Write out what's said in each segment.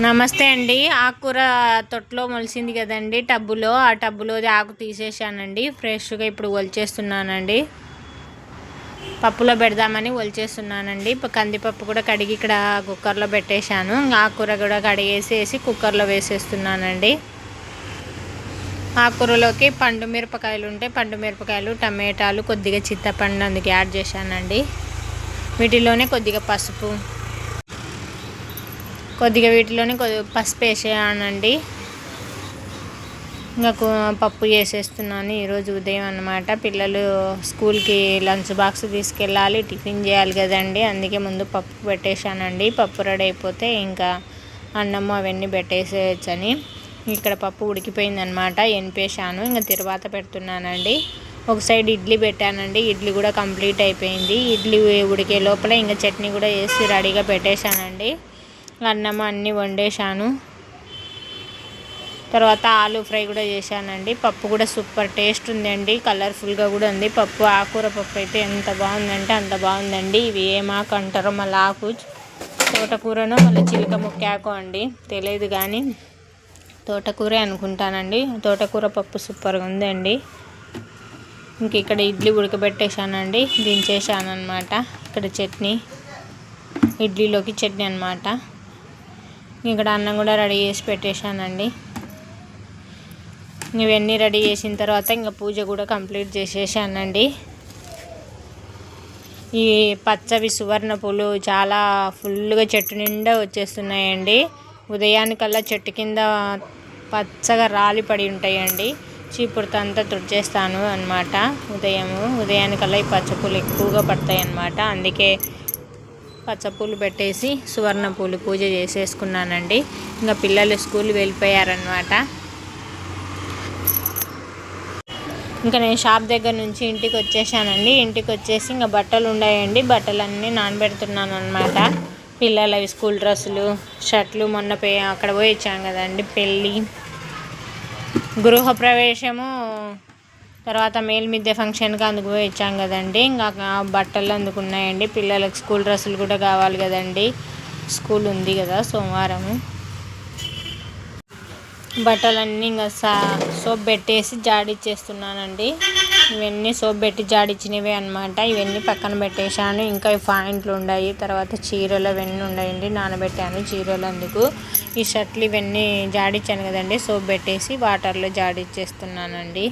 నమస్తే అండి. ఆకుకూర తొట్లో మొలిసింది కదండి టబ్బులో. ఆ టబ్బులో ఆకు తీసేసానండి ఫ్రెష్గా ఇప్పుడు ఒలిచేస్తున్నానండి. పప్పులో పెడదామని ఒలిచేస్తున్నానండి. కందిపప్పు కూడా కడిగి ఇక్కడ కుక్కర్లో పెట్టేశాను. ఆకుకూర కూడా కడిగేసేసి కుక్కర్లో వేసేస్తున్నానండి. ఆకుకూరలోకి పండు మిరపకాయలు ఉంటే పండు మిరపకాయలు టమాటాలు కొద్దిగా చింతపండు అందుకు యాడ్ చేశానండి. వీటిలోనే కొద్దిగా పసుపు కొద్దిగా వీటిలోనే కొద్దిగా పసుపు వేసేయానండి. ఇంకా పప్పు చేసేస్తున్నాను. ఈరోజు ఉదయం అనమాట పిల్లలు స్కూల్కి లంచ్ బాక్స్ తీసుకెళ్ళాలి టిఫిన్ చేయాలి కదండి. అందుకే ముందు పప్పు పెట్టేశానండి. పప్పు రెడీ అయిపోతే ఇంకా అన్నము అవన్నీ పెట్టేసేయచ్చని. ఇక్కడ పప్పు ఉడికిపోయిందనమాట ఎనిపేశాను ఇంకా తర్వాత పెడుతున్నానండి. ఒక సైడ్ ఇడ్లీ పెట్టానండి. ఇడ్లీ కూడా కంప్లీట్ అయిపోయింది. ఇడ్లీ ఉడికే లోపల ఇంకా చట్నీ కూడా వేసి రెడీగా పెట్టేశానండి. అన్నం అన్నీ వండేశాను. తర్వాత ఆలు ఫ్రై కూడా చేశానండి. పప్పు కూడా సూపర్ టేస్ట్ ఉందండి. కలర్ఫుల్గా కూడా ఉంది. పప్పు ఆకుర పప్పు అయితే ఎంత బాగుందంటే అంత బాగుందండి. ఇవి ఏమాకు అంటారో మళ్ళీ ఆకు తోటకూరను మళ్ళీ చిలక ముక్కాకు అండి. తెలియదు కానీ తోటకూరే అనుకుంటానండి. తోటకూర పప్పు సూపర్గా ఉందండి. ఇంక ఇక్కడ ఇడ్లీ ఉడకబెట్టేశానండి. దించేసాను అనమాట ఇక్కడ చట్నీ ఇడ్లీలోకి చట్నీ అనమాట ఇక్కడ అన్నం కూడా రెడీ చేసి పెట్టేశానండి. ఇవన్నీ రెడీ చేసిన తర్వాత ఇంకా పూజ కూడా కంప్లీట్ చేసేసానండి. ఈ పచ్చవి సువర్ణ పూలు చాలా ఫుల్గా చెట్టు నిండా వచ్చేస్తున్నాయండి. ఉదయానికల్లా చెట్టు కింద పచ్చగా రాలి పడి ఉంటాయండి. చీపురుతో అంతా తుడిచేస్తాను అనమాట ఉదయము ఉదయానికల్లా ఈ పచ్చ పూలు ఎక్కువగా పడతాయి అన్నమాట అందుకే పచ్చపూలు పెట్టేసి సువర్ణ పూలు పూజ చేసేసుకున్నానండి. ఇంకా పిల్లలు స్కూల్ వెళ్ళిపోయారనమాట ఇంకా నేను షాప్ దగ్గర నుంచి ఇంటికి వచ్చేసానండి. ఇంటికి వచ్చేసి ఇంకా బట్టలు ఉన్నాయండి. బట్టలన్నీ నానబెడుతున్నాను అనమాట పిల్లలవి స్కూల్ డ్రెస్సులు షర్ట్లు మొన్న పే అక్కడ పోయి ఇచ్చాను కదండి పెళ్ళి. గృహప్రవేశము తర్వాత మేల్ మిద్దె ఫంక్షన్కి అందుకు ఇచ్చాం కదండి. ఇంకా బట్టలు అందుకున్నాయండి. పిల్లలకు స్కూల్ డ్రెస్సులు కూడా కావాలి కదండి. స్కూల్ ఉంది కదా సోమవారం. బట్టలన్నీ ఇంకా సా సోప్ పెట్టేసి జాడిచ్చేస్తున్నానండి. ఇవన్నీ సోప్ పెట్టి జాడిచ్చినవే అనమాట ఇవన్నీ పక్కన పెట్టేశాను. ఇంకా పాయింట్లు ఉన్నాయి తర్వాత చీరలు అవన్నీ ఉన్నాయండి. నానబెట్టాను చీరలు అందుకు. ఈ షర్ట్లు ఇవన్నీ జాడిచ్చాను కదండి. సోప్ పెట్టేసి వాటర్లో జాడిచ్చేస్తున్నానండి.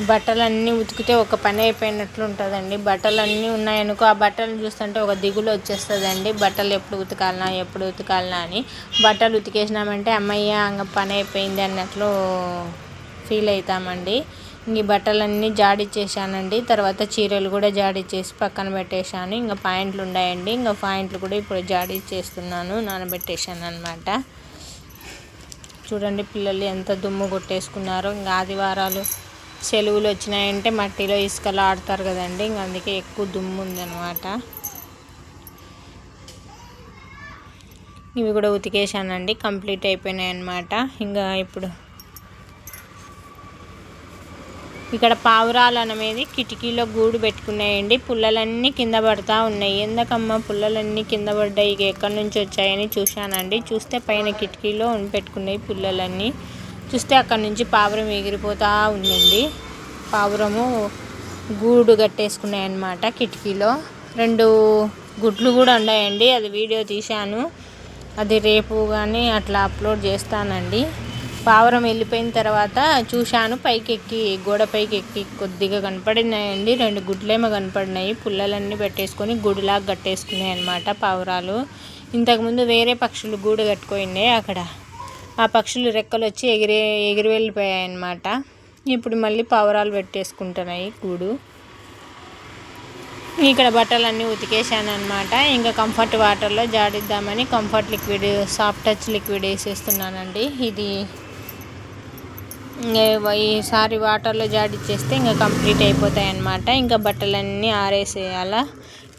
బట్టలన్నీ ఉతికితే ఒక పని అయిపోయినట్లు ఉంటుందండి. బట్టలన్నీ ఉన్నాయనుకో ఆ బట్టలు చూస్తుంటే ఒక దిగులు వచ్చేస్తుందండి. బట్టలు ఎప్పుడు ఉతకాలనా ఎప్పుడు ఉతకాలనా అని. బట్టలు ఉతికేసినామంటే అమ్మయ్య ఇంకా పని అయిపోయింది అన్నట్లు ఫీల్ అవుతామండి ఇంక బట్టలన్నీ జాడిచ్చేసానండి తర్వాత చీరలు కూడా జాడిచ్చేసి పక్కన పెట్టేశాను. ఇంకా పాయింట్లు ఉన్నాయండి. ఇంకా పాయింట్లు కూడా ఇప్పుడు జాడిచ్చేస్తున్నాను నానబెట్టేశాను అనమాట చూడండి పిల్లలు ఎంత దుమ్ము కొట్టేసుకున్నారో. ఇంకా ఆదివారాలు చెలువులు వచ్చినాయంటే మట్టిలో ఇసుకలు ఆడతారు కదండి. ఇంక అందుకే ఎక్కువ దుమ్ము ఉందన్నమాట. ఇవి కూడా ఉతికేసానండి. కంప్లీట్ అయిపోయినాయి అన్నమాట ఇంకా ఇప్పుడు ఇక్కడ పావురాలు అనేది కిటికీలో గూడు పెట్టుకున్నాయండి. పుల్లలన్నీ కింద పడతా ఉన్నాయి. ఎందుకమ్మా పుల్లలన్నీ కింద పడ్డాయి? ఇక ఎక్కడి నుంచి వచ్చాయని చూశానండి. చూస్తే పైన కిటికీలో పెట్టుకున్నాయి పుల్లలన్నీ. చూస్తే అక్కడ నుంచి పావురం ఎగిరిపోతూ ఉందండి. పావురము గూడు కట్టేసుకున్నాయి అన్నమాట కిటికీలో. రెండు గుడ్లు కూడా ఉన్నాయండి. అది వీడియో తీశాను. అది రేపు కానీ అట్లా అప్లోడ్ చేస్తానండి. పావురం వెళ్ళిపోయిన తర్వాత చూశాను పైకి ఎక్కి గోడ పైకి ఎక్కి కొద్దిగా కనపడినాయండి. రెండు గుడ్లేమో కనపడినాయి. పుల్లలన్నీ పెట్టేసుకొని గుడిలాగా కట్టేసుకున్నాయి అనమాట పావురాలు ఇంతకుముందు వేరే పక్షులు గూడు కట్టుకున్నాయి అక్కడ. ఆ పక్షులు రెక్కలు వచ్చి ఎగిరి ఎగిరి వెళ్ళిపోయాయి అన్నమాట ఇప్పుడు మళ్ళీ పావురాలు పెట్టేసుకుంటున్నాయి గూడు. ఇక్కడ బట్టలన్నీ ఉతికేసాను అనమాట ఇంకా కంఫర్ట్ వాటర్లో జాడిద్దామని comfort liquid soft touch liquid వేసేస్తున్నానండి. ఇది ఈసారి వాటర్లో జాడిచ్చేస్తే ఇంకా కంప్లీట్ అయిపోతాయి అన్నమాట ఇంకా బట్టలన్నీ ఆరేసేయాల?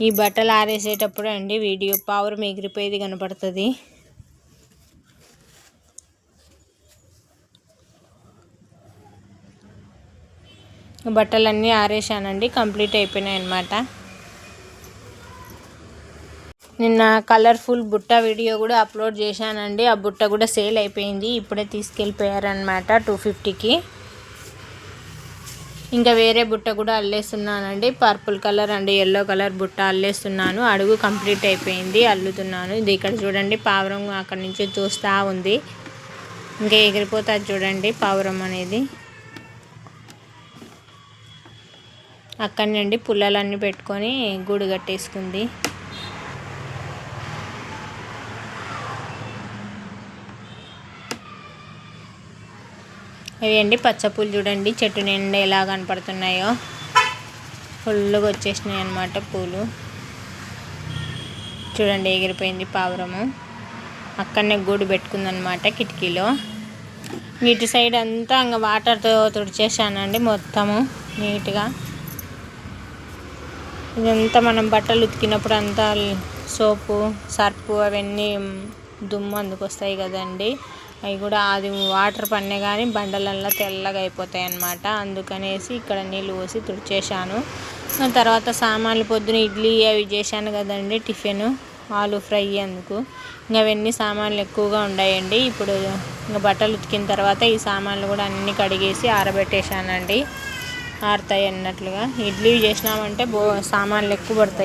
ఈ బట్టలు ఆరేసేటప్పుడు అండి వీడియో పవర్ ఎగిరిపోయేది కనపడుతుంది. బట్టలన్నీ ఆరేసానండి కంప్లీట్ అయిపోయినాయి అనమాట నిన్న కలర్ఫుల్ బుట్ట వీడియో కూడా అప్లోడ్ చేశానండి. ఆ బుట్ట కూడా సేల్ అయిపోయింది ఇప్పుడే తీసుకెళ్ళిపోయారనమాట టూ ఫిఫ్టీకి. ఇంకా వేరే బుట్ట కూడా అల్లేస్తున్నానండి. Purple colour and yellow colour బుట్ట అల్లేస్తున్నాను. అడుగు కంప్లీట్ అయిపోయింది అల్లుతున్నాను. ఇది ఇక్కడ చూడండి పావురం అక్కడ నుంచి చూస్తూ ఉంది. ఇంకా ఎగిరిపోతుంది చూడండి పావురం అనేది. అక్కడి నుండి పుల్లలన్నీ పెట్టుకొని గూడు కట్టేసుకుంది ఇవి అండి పచ్చపూలు చూడండి. చెట్టు నిండా ఎలా కనపడుతున్నాయో. ఫుల్గా వచ్చేసినాయి అన్నమాట పూలు. చూడండి ఎగిరిపోయింది పావురము. అక్కడనే గూడు పెట్టుకుందనమాట కిటికీలో. ఇటు సైడ్ అంతా ఇంకా వాటర్తో తుడిచేసానండి మొత్తము నీట్గా. ఇదంతా మనం బట్టలు ఉతికినప్పుడు అంతా సోపు సర్పు అవన్నీ దుమ్ము అందుకొస్తాయి కదండి. అవి కూడా అది వాటర్ పడినా కానీ బండలల్లో తెల్లగా అయిపోతాయి అన్నమాట. అందుకనేసి ఇక్కడ నీళ్ళు పోసి తుడిచేశాను. తర్వాత సామాన్లు పొద్దున ఇడ్లీ అవి చేశాను కదండి టిఫిన్ ఆలు ఫ్రై అందుకు. ఇంకా అవన్నీ సామాన్లు ఎక్కువగా ఉన్నాయండి ఇప్పుడు ఇంకా బట్టలు ఉతికిన తర్వాత ఈ సామాన్లు కూడా అన్నీ కడిగేసి ఆరబెట్టేశానండి. ఆరుతాయి అన్నట్లుగా. ఇడ్లీ చేసినామంటే బో సామాన్లు ఎక్కువ పడతాయి.